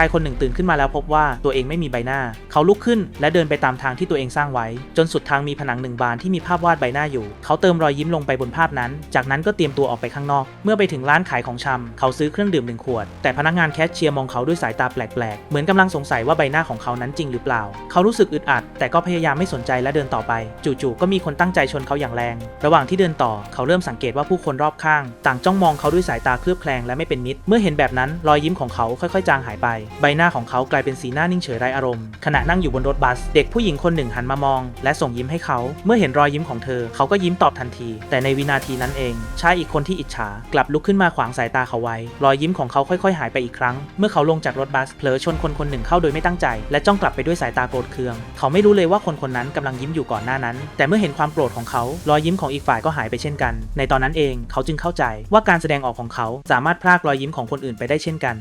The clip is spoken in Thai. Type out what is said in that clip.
ายคนหนึ่งตื่นขึ้นมาแล้วพบว่าตัวเองไม่มีใบหน้า เขาลุกขึ้นและเดินไปตามทางที่ตัวเองสร้างไว้ จนสุดทางมีผนังหนึ่งบานที่มีภาพวาดใบหน้าอยู่ เขาเติมรอยยิ้มลงไปบนภาพนั้น จากนั้นก็เตรียมตัวออกไปข้างนอก เมื่อไปถึงร้านขายของชำเขาซื้อเครื่องดื่มหนึ่งขวด แต่พนักงานแคชเชียร์มองเขาด้วยสายตาแปลกๆ เหมือนกำลังสงสัยว่าใบหน้าของเขานั้นจริงหรือเปล่า เขารู้สึกอึดอัด แต่ก็พยายามไม่สนใจและเดินต่อไป จู่ๆก็มีคนตั้งใจชนเขาอย่างแรง ระหว่างที่เดินต่อ เขาเริ่มสังเกตว่าผู้คนรอบข้าง ต่างจ้องมองเขาด้วยสายตาเคลือบแคลงและไม่เป็นมิตร เมื่อเห็นแบบนั้นรอยยิ้มของเขาค่อยๆ จางหายไปใบหน้าของเขากลายเป็นสีหน้านิ่งเฉยไร้อารมณ์ ขณะนั่งอยู่บนรถบัส เด็กผู้หญิงคนหนึ่งหันมามอง และส่งยิ้มให้เขา เมื่อเห็นรอยยิ้มของเธอ เขาก็ยิ้มตอบทันที แต่ในวินาทีนั้นเอง ชายอีกคนที่อิจฉากลับลุกขึ้นมาขวางสายตาเขาไว้ รอยยิ้มของเขาค่อยๆ หายไปอีกครั้ง เมื่อเขาลงจากรถบัสเผลอชนคนคนหนึ่งเข้าโดยไม่ตั้งใจ และจ้องกลับไปด้วยสายตาโกรธเคือง เขาไม่รู้เลยว่าคนคนนั้นกำลังยิ้มอยู่ก่อนหน้านั้น แต่เมื่อเห็นความโกรธของเขา รอยยิ้มของอีกฝ่ายก็หายไปเช่นกัน ในตอนนั้นเอง เขาจึงเข้าใจว่าการแสดงออกของเขาสามารถพรากรอยยิ้มของคนอื่นไปได้เช่นกัน